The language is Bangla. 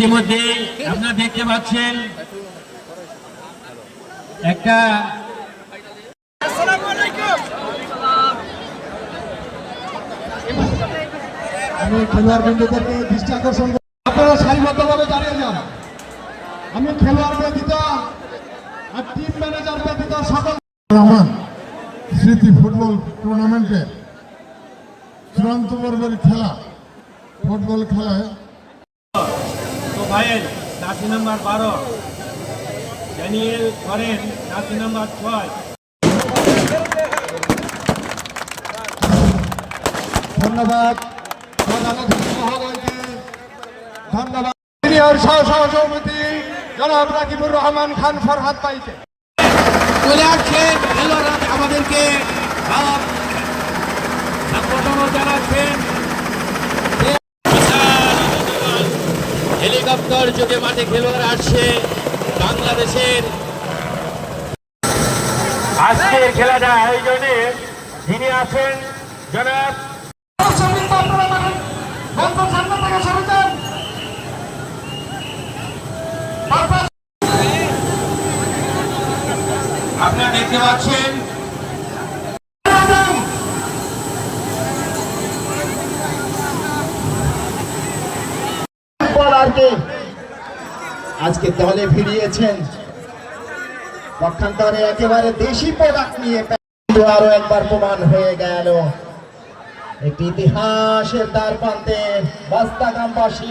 ইতিমধ্যে আপনারা দেখতে পাচ্ছেন একটা আমি খেলোয়াড় বন্ধুদেরকে দৃষ্টি আকর্ষণ করব। আপনারা সারিবদ্ধভাবে দাঁড়িয়ে যান আমি খেলোয়াড় ব্যতীত আর টিম ম্যানেজার ব্যতীত সকল রহমান স্মৃতি ফুটবল টুর্নামেন্টে চূড়ান্ত পর্বের খেলা ফুটবল খেলায় সোহাইল জার্সি নাম্বার বারো ড্যানিয়েল করেন জার্সি নাম্বার ছয়। ধন্যবাদ। প্রধান অতিথি মহোদয়কে ধন্যবাদ। সিনিয়র সহসভাপতি জনাব রাকিবুর রহমান খান ফরহাদ পাইকে চলে আসছেন আমাদেরকে আহ, হেলিকপ্টার যোগে মাঠে খেলোয়াড় আসছে বাংলাদেশের। আজকের খেলাটা আয়োজনে যিনি আছেন জনাব আপনারা দেখতে পাচ্ছেন। ফুটবলারকে আজকে দলে ফিরিয়েছেন। পক্ষান্তরে একেবারে দেশি প্রোডাক্ট নিয়ে আরও একবার প্রমাণ হয়ে গেল। একটি ইতিহাসের দ্বার প্রান্তে বাস্তা গ্রামবাসী